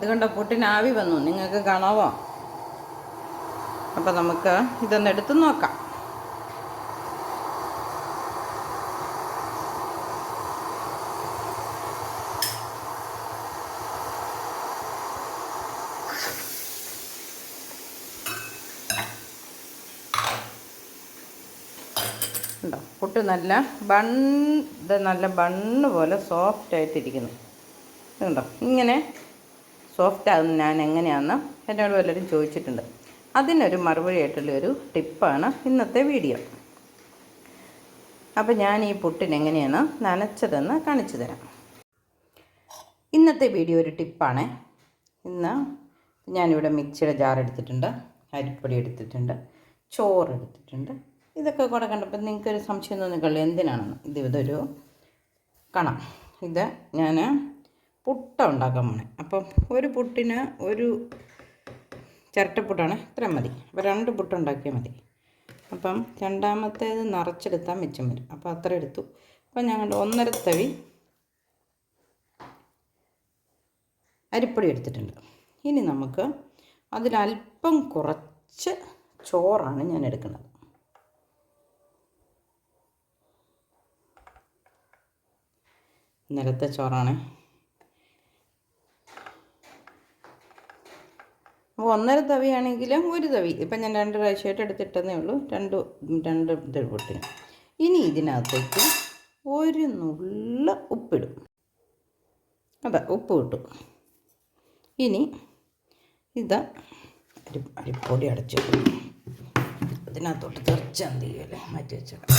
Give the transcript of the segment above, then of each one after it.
ഇതുകൊണ്ട് കണ്ട പൊട്ടിനാവി വന്നു. നിങ്ങൾക്ക് കാണാവോ? അപ്പം നമുക്ക് ഇതൊന്ന് എടുത്ത് നോക്കാം. ഉണ്ടോ? പുട്ട് നല്ല ബൺ ഇത് നല്ല ബണ്ണ് പോലെ സോഫ്റ്റ് ആയിട്ടിരിക്കുന്നു. ഇതുണ്ടോ? ഇങ്ങനെ സോഫ്റ്റ് ആകുന്ന ഞാൻ എങ്ങനെയാണെന്ന് എന്നോട് പലരും ചോദിച്ചിട്ടുണ്ട്. അതിനൊരു മറുപടിയായിട്ടുള്ള ഒരു ടിപ്പാണ് ഇന്നത്തെ വീഡിയോ. അപ്പോൾ ഞാൻ ഈ പുട്ടിന് എങ്ങനെയാണ് നനച്ചതെന്ന് കാണിച്ചു തരാം. ഇന്നത്തെ വീഡിയോ ഒരു ടിപ്പാണ്. ഇന്ന് ഞാനിവിടെ മിക്സിയുടെ ജാർ എടുത്തിട്ടുണ്ട് അരിപ്പൊടി എടുത്തിട്ടുണ്ട് ചോറ് എടുത്തിട്ടുണ്ട്. ഇതൊക്കെ കൂടെ കണ്ടപ്പോൾ നിങ്ങൾക്കൊരു സംശയം തോന്നിക്കളൂ എന്തിനാണെന്ന്. ഇത് ഇതൊരു കണം. ഇത് ഞാൻ പുട്ട ഉണ്ടാക്കാൻ പോണേ. അപ്പം ഒരു പുട്ടിന് ഒരു ചിരട്ടപ്പുട്ടാണ് ഇത്രയും മതി. അപ്പോൾ രണ്ട് പുട്ട് ഉണ്ടാക്കിയാൽ മതി. അപ്പം രണ്ടാമത്തേത് നിറച്ചെടുത്താൽ മിച്ചം വരും. അപ്പോൾ അത്ര എടുത്തു. അപ്പം ഞങ്ങൾ ഒന്നര തവി അരിപ്പൊടി എടുത്തിട്ടുണ്ട്. ഇനി നമുക്ക് അതിലല്പം കുറച്ച് ചോറാണ് ഞാൻ എടുക്കുന്നത്. നിലത്തെ ചോറാണ്. അപ്പോൾ ഒന്നര തവിയാണെങ്കിലും ഒരു തവി. ഇപ്പം ഞാൻ രണ്ട് പ്രാവശ്യമായിട്ട് എടുത്തിട്ടതേ ഉള്ളൂ. രണ്ട് രണ്ട് പൊട്ടിന് ഇനി ഇതിനകത്തേക്ക് ഒരു നുള്ള ഉപ്പിടും. അതാ ഉപ്പ് കിട്ടും ഇനി ഇത് അരി അരിപ്പൊടി അടച്ചു. ഇതിനകത്തോട്ട് തെറിച്ചാൽ തീയല്ലേ മാറ്റി വെച്ചേക്കാം.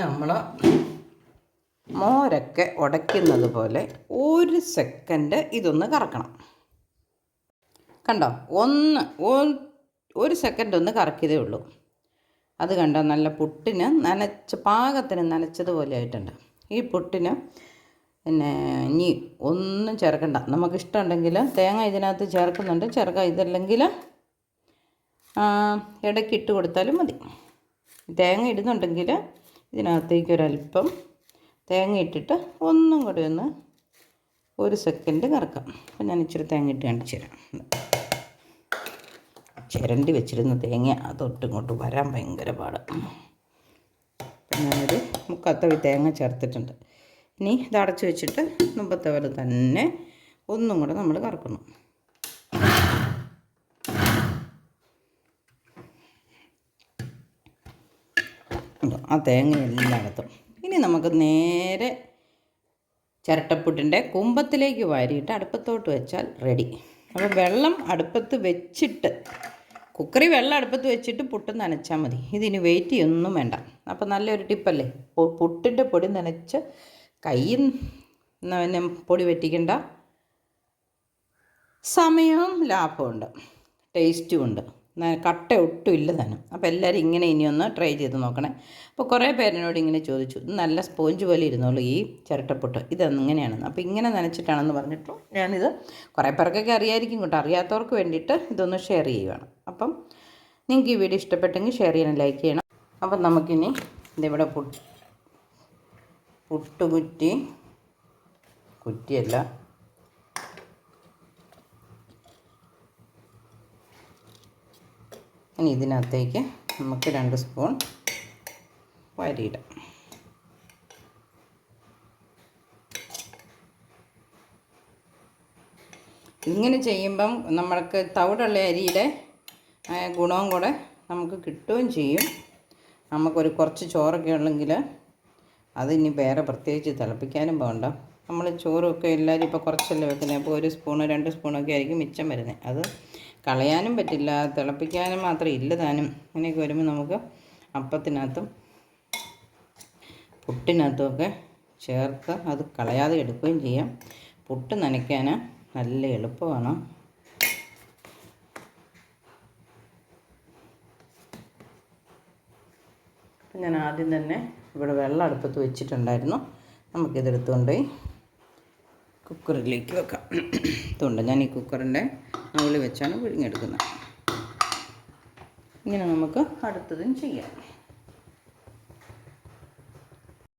നമ്മൾ മോരൊക്കെ ഉടയ്ക്കുന്നത് പോലെ ഒരു സെക്കൻഡ് ഇതൊന്ന് കറക്കണം. കണ്ടോ? ഒന്ന് ഒരു സെക്കൻഡ് ഒന്ന് കറക്കിയതേ ഉള്ളൂ. അത് കണ്ടോ? നല്ല പുട്ടിന് നനച്ച് പാകത്തിന് നനച്ചതുപോലെ ആയിട്ടുണ്ട്. ഈ പുട്ടിന് പിന്നെ ഇനി ഒന്നും ചേർക്കണ്ട. നമുക്കിഷ്ടമുണ്ടെങ്കിൽ തേങ്ങ ഇതിനകത്ത് ചേർക്കുന്നുണ്ട്. ചേർക്കാം ഇതല്ലെങ്കിൽ ഇടയ്ക്ക് ഇട്ട് കൊടുത്താലും മതി. തേങ്ങ ഇടുന്നുണ്ടെങ്കിൽ ഇതിനകത്തേക്ക് ഒരല്പം തേങ്ങ ഇട്ടിട്ട് ഒന്നും കൂടി ഒന്ന് ഒരു സെക്കൻഡ് കറക്കാം. അപ്പം ഞാൻ ഇച്ചിരി തേങ്ങ ഇട്ട് കാണിച്ചു തരാം ചിരണ്ടി വെച്ചിരുന്ന തേങ്ങ അതൊട്ടും ഇങ്ങോട്ട് വരാൻ ഭയങ്കര പാട്. അപ്പം ഞാനൊരു മുക്കാത്തവി തേങ്ങ ചേർത്തിട്ടുണ്ട്. ഇനി ഇത് അടച്ചു വെച്ചിട്ട് മുമ്പത്തെ പോലെ തന്നെ ഒന്നും കൂടെ നമ്മൾ കറക്കണം. ഉണ്ടോ? ആ തേങ്ങ എല്ലായിടത്തും ഇനി നമുക്ക് നേരെ ചിരട്ടപ്പുട്ടിന്റെ കുമ്പത്തിലേക്ക് വാരിയിട്ട് അടുപ്പത്തോട്ട് വെച്ചാൽ റെഡി. അപ്പോൾ വെള്ളം അടുപ്പത്ത് വെച്ചിട്ട് കുക്കറി വെള്ളം അടുപ്പത്ത് വെച്ചിട്ട് പുട്ട് നനച്ചാൽ മതി. ഇതിന് വെയിറ്റ് ഒന്നും വേണ്ട. അപ്പോൾ നല്ലൊരു ടിപ്പല്ലേ പുട്ടിന്റെ പൊടി നനച്ച് കയ്യിൽ പിന്നെ പൊടി വെറ്റിക്കണ്ട സമയവും ലാഭമുണ്ട് ടേസ്റ്റും ഉണ്ട്. കട്ട ഒട്ടും ഇല്ല തന്നെ അപ്പോൾ എല്ലാവരും ഇങ്ങനെ ഇനിയൊന്ന് ട്രൈ ചെയ്ത് നോക്കണേ. അപ്പോൾ കുറേ പേരിനോട് ഇങ്ങനെ ചോദിച്ചു നല്ല സ്പോഞ്ച് പോലെ ഇരുന്നോളൂ ഈ ചിരട്ടപ്പൊട്ട് ഇതെങ്ങനെയാണെന്ന് അപ്പോൾ ഇങ്ങനെ നനച്ചിട്ടാണെന്ന് പറഞ്ഞിട്ടു ഞാനിത് കുറേ പേർക്കൊക്കെ അറിയായിരിക്കും കേട്ടോ. അറിയാത്തവർക്ക് വേണ്ടിയിട്ട് ഇതൊന്ന് ഷെയർ ചെയ്യുവാണ്. അപ്പം നിങ്ങൾക്ക് ഈ വീഡിയോ ഇഷ്ടപ്പെട്ടെങ്കിൽ ഷെയർ ചെയ്യണം ലൈക്ക് ചെയ്യണം. അപ്പം നമുക്കിനി ഇതിവിടെ പുട്ട് പുട്ടുകുറ്റി കുറ്റിയല്ല. ഇനി ഇതിനകത്തേക്ക് നമുക്ക് രണ്ട് സ്പൂൺ വരിയിടാം. ഇങ്ങനെ ചെയ്യുമ്പം നമ്മൾക്ക് തവിടുള്ള അരിയുടെ ഗുണവും കൂടെ നമുക്ക് കിട്ടുകയും ചെയ്യും. നമുക്കൊരു കുറച്ച് ചോറൊക്കെ ഉള്ളെങ്കിൽ അതിനി വേറെ പ്രത്യേകിച്ച് തിളപ്പിക്കാനും പോകണ്ട. നമ്മൾ ചോറൊക്കെ എല്ലാവരും ഇപ്പോൾ കുറച്ചല്ലേ വെക്കുന്നത് അപ്പോൾ ഒരു സ്പൂണോ രണ്ട് സ്പൂണൊക്കെ ആയിരിക്കും മിച്ചം വരുന്നത് അത് കളയാനും പറ്റില്ല തിളപ്പിക്കാനും മാത്രം ഇല്ല താനും. അങ്ങനെയൊക്കെ വരുമ്പോൾ നമുക്ക് അപ്പത്തിനകത്തും പുട്ടിനകത്തുമൊക്കെ ചേർത്ത് അത് കളയാതെ എടുക്കുകയും ചെയ്യാം. പുട്ട് നനയ്ക്കാൻ നല്ല എളുപ്പമാണ്. ഞാൻ ആദ്യം തന്നെ ഇവിടെ വെള്ളം അടുപ്പത്ത് വെച്ചിട്ടുണ്ടായിരുന്നു. നമുക്കിതെടുത്തുകൊണ്ട് പോയി കുക്കറിലേക്ക് വെക്കാം. ഇതുണ്ട്. ഞാൻ ഈ കുക്കറിന്റെ മുകളിൽ വെച്ചാണ് പുഴുങ്ങിയെടുക്കുന്നത് ഇങ്ങനെ നമുക്ക് അടുത്തതും ചെയ്യാം.